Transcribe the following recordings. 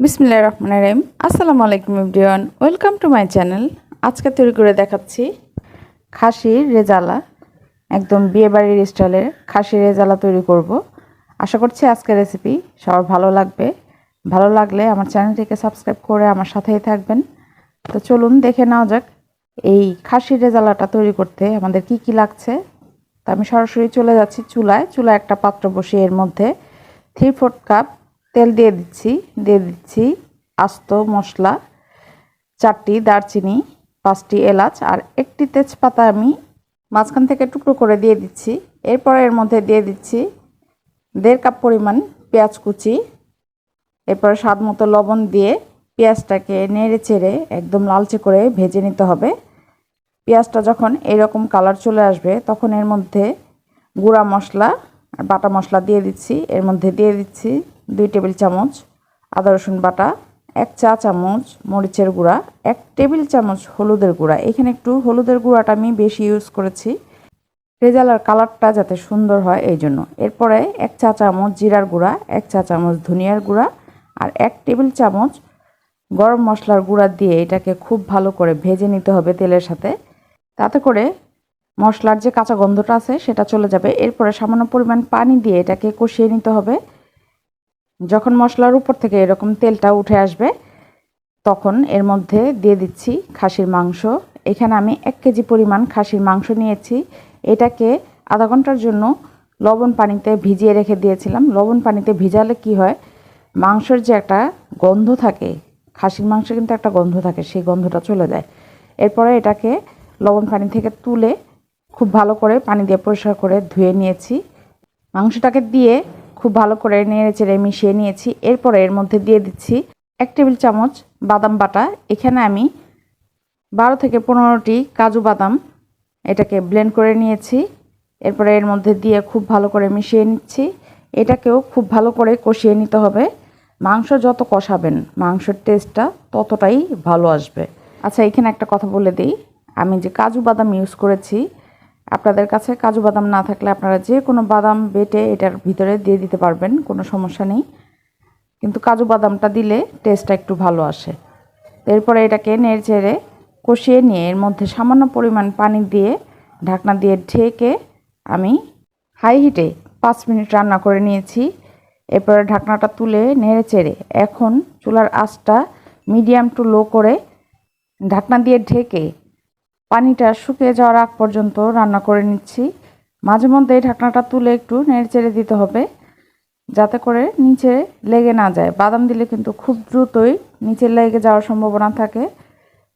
বিসমিল্লাহ রহমান রহিম। আসসালামু আলাইকুম everyone. Welcome to my channel. আজকে তৈরি করে দেখাচ্ছি খাসির রেজালা। একদম বিয়েবাড়ির স্টাইলের খাসির রেজালা তৈরি করব। আশা করছি আজকের রেসিপি সবার ভালো লাগবে। ভালো লাগলে আমার চ্যানেলটিকে সাবস্ক্রাইব করে আমার সাথেই থাকবেন। তো চলুন দেখে নেওয়া যাক এই খাসির রেজালাটা তৈরি করতে আমাদের কি কি লাগছে। তো আমি সরাসরি চলে যাচ্ছি চুলায়। চুলায় একটা পাত্র বসিয়ে এর মধ্যে থ্রি ফোর্থ কাপ তেল দিয়ে দিচ্ছি দিয়ে দিচ্ছি আস্ত মশলা, চারটি দারচিনি, পাঁচটি এলাচ আর একটি তেজপাতা আমি মাঝখান থেকে টুকরো করে দিয়ে দিচ্ছি। এরপর এর মধ্যে দিয়ে দিচ্ছি দেড় কাপ পরিমাণ পেঁয়াজ কুচি। এরপর স্বাদ মতো লবণ দিয়ে পেঁয়াজটাকে নেড়ে চেড়ে একদম লালচে করে ভেজে নিতে হবে। পেঁয়াজটা যখন এরকম কালার চলে আসবে, তখন এর মধ্যে গুঁড়া মশলা আর বাটা মশলা দিয়ে দিচ্ছি, এর মধ্যে দিয়ে দিচ্ছি দুই টেবিল চামচ আদা রসুন বাটা, এক চা চামচ মরিচের গুঁড়া, এক টেবিল চামচ হলুদের গুঁড়া। এখানে একটু হলুদের গুঁড়াটা আমি বেশি ইউজ করেছি। রেজালার কালারটা যাতে সুন্দর হয় এই জন্য। এরপরে এক চা চামচ জিরার গুঁড়া, এক চা চামচ ধনিয়ার গুঁড়া আর এক টেবিল চামচ গরম মশলার গুঁড়া দিয়ে এটাকে খুব ভালো করে ভেজে নিতে হবে তেলের সাথে। তাতে করে মশলার যে কাঁচা গন্ধটা আছে, সেটা চলে যাবে। এরপরে সামান্য পরিমাণ পানি দিয়ে এটাকে কষিয়ে নিতে হবে। যখন মশলার উপর থেকে এরকম তেলটা উঠে আসবে, তখন এর মধ্যে দিয়ে দিচ্ছি খাসির মাংস। এখানে আমি এক কেজি পরিমাণ খাসির মাংস নিয়েছি। এটাকে আধা ঘণ্টার জন্য লবণ পানিতে ভিজিয়ে রেখে দিয়েছিলাম। লবণ পানিতে ভিজালে কি হয়, মাংসের যে একটা গন্ধ থাকে, খাসির মাংসে কিন্তু একটা গন্ধ থাকে, সেই গন্ধটা চলে যায়। এরপরে এটাকে লবণ পানি থেকে তুলে খুব ভালো করে পানি দিয়ে পরিষ্কার করে ধুয়ে নিয়েছি। মাংসটাকে দিয়ে খুব ভালো করে নেড়ে চেড়ে মিশিয়ে নিয়েছি। এরপরে এর মধ্যে দিয়ে দিচ্ছি এক টেবিল চামচ বাদাম বাটা। এখানে আমি বারো থেকে পনেরোটি কাজু বাদাম এটাকে ব্লেন্ড করে নিয়েছি। এরপরে এর মধ্যে দিয়ে খুব ভালো করে মিশিয়ে নিচ্ছি। এটাকেও খুব ভালো করে কষিয়ে নিতে হবে। মাংস যত কষাবেন, মাংসের টেস্টটা ততটাই ভালো আসবে। আচ্ছা এখানে একটা কথা বলে দিই। আমি যে কাজু বাদাম ইউজ করেছি আপনাদের কাছে কাজু বাদাম না থাকলে আপনারা যে কোনো বাদাম বেটে এটার ভিতরে দিয়ে দিতে পারবেন, কোনো সমস্যা নেই। কিন্তু কাজু বাদামটা দিলে টেস্টটা একটু ভালো আসে। এরপরে এটাকে নেড়ে চেড়ে কষিয়ে নিয়ে এর মধ্যে সামান্য পরিমাণ পানি দিয়ে ঢাকনা দিয়ে ঢেকে আমি হাই হিটে পাঁচ মিনিট রান্না করে নিয়েছি। এরপরে ঢাকনাটা তুলে নেড়ে চেড়ে এখন চুলার আঁচটা মিডিয়াম টু লো করে ঢাকনা দিয়ে ঢেকে পানিটা শুকিয়ে যাওয়ার আগ পর্যন্ত রান্না করে নিচ্ছি। মাঝে মধ্যে এই ঢাকনাটা তুলে একটু নেড়ে দিতে হবে, যাতে করে নিচে লেগে না যায়। বাদাম দিলে কিন্তু খুব দ্রুতই নিচে লেগে যাওয়ার সম্ভাবনা থাকে।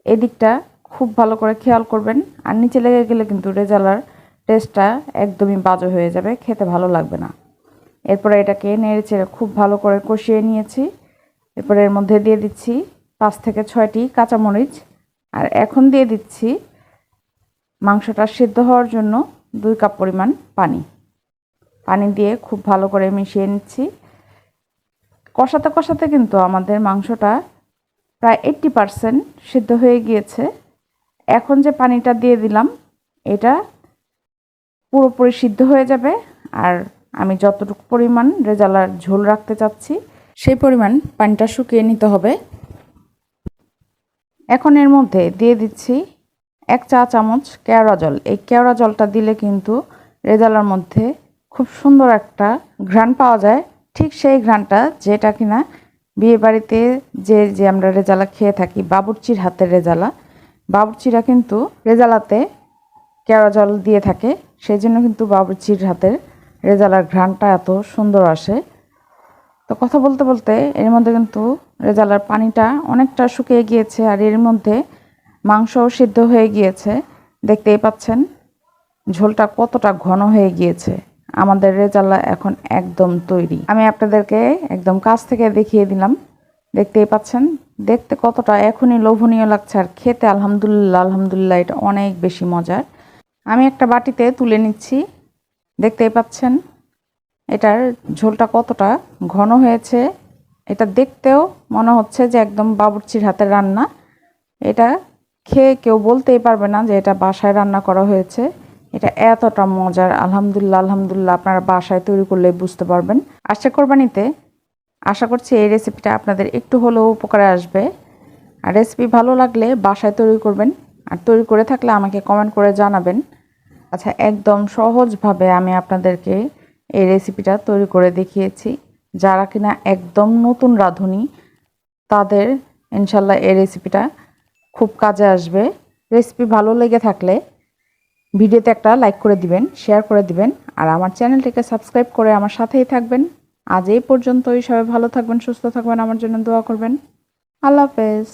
এদিকটা খুব ভালো করে খেয়াল করবেন, আর নিচে লেগে গেলে কিন্তু রেজালার টেস্টটা একদমই বাজে হয়ে যাবে, খেতে ভালো লাগবে না। এরপরে এটাকে নেড়ে চেড়ে খুব ভালো করে কষিয়ে নিয়েছি। এরপরে এর মধ্যে দিয়ে দিচ্ছি পাঁচ থেকে ছয়টি কাঁচামরিচ, আর এখন দিয়ে দিচ্ছি মাংসটা সিদ্ধ হওয়ার জন্য দুই কাপ পরিমাণ পানি। পানি দিয়ে খুব ভালো করে মিশিয়ে নিচ্ছি। কষাতে কষাতে কিন্তু আমাদের মাংসটা প্রায় এইট্টি পারসেন্ট সিদ্ধ হয়ে গিয়েছে। এখন যে পানিটা দিয়ে দিলাম, এটা পুরোপুরি সিদ্ধ হয়ে যাবে। আর আমি যতটুকু পরিমাণ রেজালার ঝোল রাখতে চাচ্ছি, সেই পরিমাণ পানিটা শুকিয়ে নিতে হবে। এখন এর মধ্যে দিয়ে দিচ্ছি এক চা চামচ কেওড়া জল। এই কেওড়া জলটা দিলে কিন্তু রেজালার মধ্যে খুব সুন্দর একটা ঘ্রাণ পাওয়া যায়। ঠিক সেই ঘ্রাণটা যেটা কিনা বিয়ে বাড়িতে যে যে আমরা রেজালা খেয়ে থাকি, বাবুর্চির হাতের রেজালা, বাবুর্চিরা কিন্তু রেজালাতে কেওড়া জল দিয়ে থাকে। সেই জন্য কিন্তু বাবুর্চির হাতের রেজালার ঘ্রাণটা এত সুন্দর আসে। তো কথা বলতে বলতে এর মধ্যে কিন্তু রেজালার পানিটা অনেকটা শুকিয়ে গিয়েছে আর এর মধ্যে মাংসও সিদ্ধ হয়ে গিয়েছে। দেখতেই পাচ্ছেন, ঝোলটা কতটা ঘন হয়ে গিয়েছে। আমাদের রেজাল্লা এখন একদম তৈরি। আমি আপনাদেরকে একদম কাছ থেকে দেখিয়ে দিলাম। দেখতেই পাচ্ছেন, দেখতে কতটা এখনই লোভনীয় লাগছে আর খেতে আলহামদুলিল্লাহ আলহামদুলিল্লাহ, এটা অনেক বেশি মজার। আমি একটা বাটিতে তুলে নিচ্ছি। দেখতেই পাচ্ছেন, এটার ঝোলটা কতটা ঘন হয়েছে। এটা দেখতেও মনে হচ্ছে যে একদম বাবুর্চির হাতের রান্না। এটা খেয়ে কেউ বলতেই পারবে না যে এটা বাসায় রান্না করা হয়েছে। এটা এতটা মজার, আলহামদুলিল্লাহ আলহামদুলিল্লাহ, আপনারা বাসায় তৈরি করলে বুঝতে পারবেন। আশা কোরবানিতে আশা করছি এই রেসিপিটা আপনাদের একটু হলেও উপকারে আসবে। আর রেসিপি ভালো লাগলে বাসায় তৈরি করবেন। আর তৈরি করে থাকলে আমাকে কমেন্ট করে জানাবেন। আচ্ছা একদম সহজভাবে আমি আপনাদেরকে এই রেসিপিটা তৈরি করে দেখিয়েছি। যারা কিনা একদম নতুন রাঁধুনি, তাদের ইনশাল্লাহ এই রেসিপিটা খুব কাজে আসবে। রেসিপি ভালো লেগে থাকলে ভিডিওতে একটা লাইক করে দিবেন শেয়ার করে দিবেন, আর আমার চ্যানেলটিকে সাবস্ক্রাইব করে আমার সাথেই থাকবেন। আজ এই পর্যন্তই। সবাই ভালো থাকবেন, সুস্থ থাকবেন, আমার জন্য দোয়া করবেন। আল্লাহ হাফেজ।